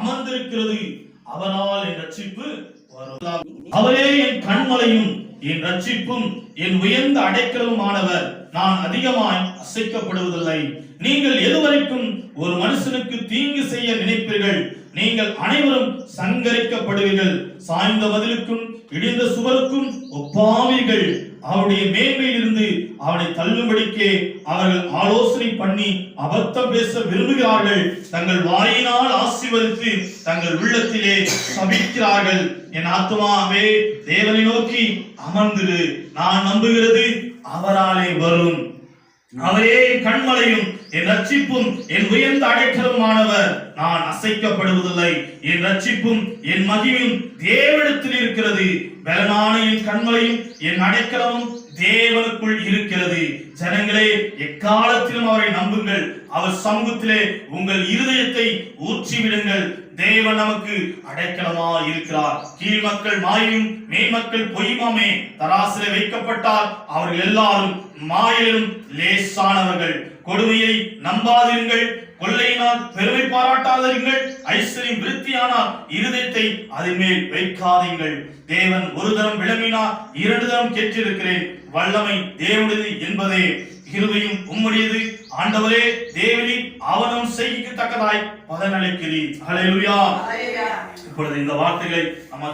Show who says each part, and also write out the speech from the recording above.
Speaker 1: அமர்ந்திருக்கிறது. அவனால் என் ரட்சிப்பு வரும். அவரே என் கண்மலையும் என் ரட்சிப்பும் என் உயர்ந்த அடைக்கலவுமானவர் நான் அதிகமாய் அசைக்கப்படுவதில்லை. நீங்கள் எதுவரைக்கும் ஒரு மனுஷனுக்கு தீங்கு செய்ய நினைப்பீர்கள். நீங்கள் அனைவரும் சங்கரிக்கப்படுவீர்கள். சாய்ந்த பதிலுக்கும் இடிந்த சுவருக்கும் ஒப்பாவீர்கள். அவருடைய மேல் அவனை தள்ளும்படிக்கு அவர்கள் ஆலோசனை பண்ணி அபத்தம் பேச விரும்புகிறார்கள். தங்கள் வாயினால் ஆசிர்வதித்து தங்கள் உள்ளத்திலே சபிக்கிறார்கள். என் ஆத்துமாவே தேவனை நோக்கி அமர்ந்திரு. நான் நம்புகிறது அவராலே வரும். அவரே கண்மலையும் என் ரட்சிப்பும் என் உயர்ந்த அடைக்கலமானவர். நான் அசைக்கப்படுவதில்லை. என் ரட்சிப்பும் என் மகிமையும் தேவெடுத்து இருக்கிறது. பலனான என் கண்மலையும் என் அடைக்கலமும் தேவனுக்குள் இருக்கிறது. ஜனங்களே எக்காலத்திலும் அவரை நம்புங்கள். அவர் சமூகத்திலே உங்கள் இருதயத்தை ஊற்றிவிடுங்கள். தேவன் நமக்கு அடைக்கலமா இருக்கிறார். கீழ் மக்கள் மாயும் மேய்மக்கள் பொய்மாமே தராசில வைக்கப்பட்டால் அவர்கள் எல்லாரும் மாயிலும் லேசானவர்கள். கொடுமையை நம்பாதிருங்கள். கொள்ளையினால் பெருமை பாராட்டாதிருங்கள் ஐஸ்வர்யம் விருத்தியானால் இருதயத்தை அதன் மேல் வைக்காதீங்கள் தேவன் ஒரு தரம் விளம்பினார் இரண்டு தரம் கேட்டிருக்கிறேன். வல்லமை தேவனுடையது என்பதே. கிருபையும் உம்முடையது. ஆண்டவரே தேவனின் அவனம் செய்யத்தக்கதாய் பலனளிக்கிறீர். இப்பொழுது இந்த வார்த்தைகளை நம்ம